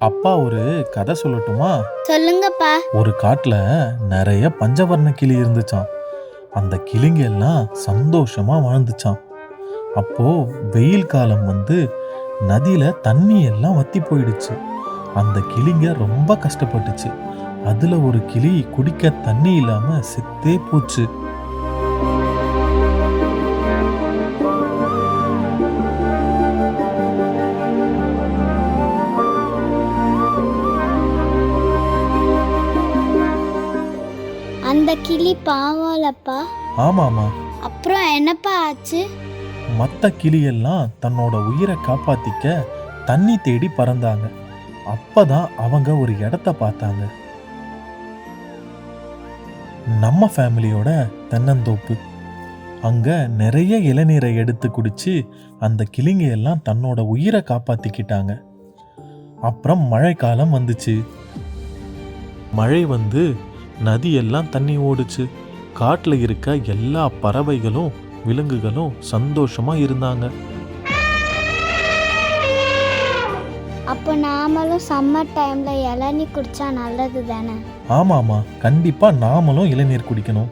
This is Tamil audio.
அப்பா ஒரு கதை சொல்லட்டுமா? சொல்லுங்கப்பா. ஒரு காட்டுல நிறைய பஞ்சவர்ண கிளி இருந்துச்சாம். அந்த கிளிங்க எல்லாம் சந்தோஷமா வாழ்ந்துச்சாம். அப்போ வெயில் காலம் வந்து நதியில தண்ணி எல்லாம் வத்தி போயிடுச்சு. அந்த கிளிங்க ரொம்ப கஷ்டப்பட்டுச்சு. அதுல ஒரு கிளி குடிக்க தண்ணி இல்லாம செத்தே போச்சு. அந்த கிளி பாவம்லப்பா ஆமாமா அப்புறம் என்னப்பா ஆச்சு? மற்ற கிளியெல்லாம் தன்னோட உயிரை காப்பாத்திக்க தண்ணி தேடி பறந்தாங்க. அப்பதான் அவங்க ஒரு இடத்த பார்த்தாங்க. நம்ம ஃபேமிலியோட தென்னந்தோப்பு. அங்க நிறைய இளநீரை எடுத்து குடிச்சு அந்த கிளிங்க எல்லாம் தன்னோட உயிரை காப்பாத்திக்கிட்டாங்க. அப்புறம் மழைக்காலம் வந்துச்சு. மழை வந்து நதியெல்லாம் தண்ணி ஓடுச்சு. காட்டுல இருக்க எல்லா பறவைகளும் விலங்குகளும் சந்தோஷமா இருந்தாங்க. அப்போ நாமளும் சம்மர் டைம்ல இளநீ குடிச்சா நல்லது தானே? ஆமாமா கண்டிப்பா நாமளும் இளநீர் குடிக்கணும்.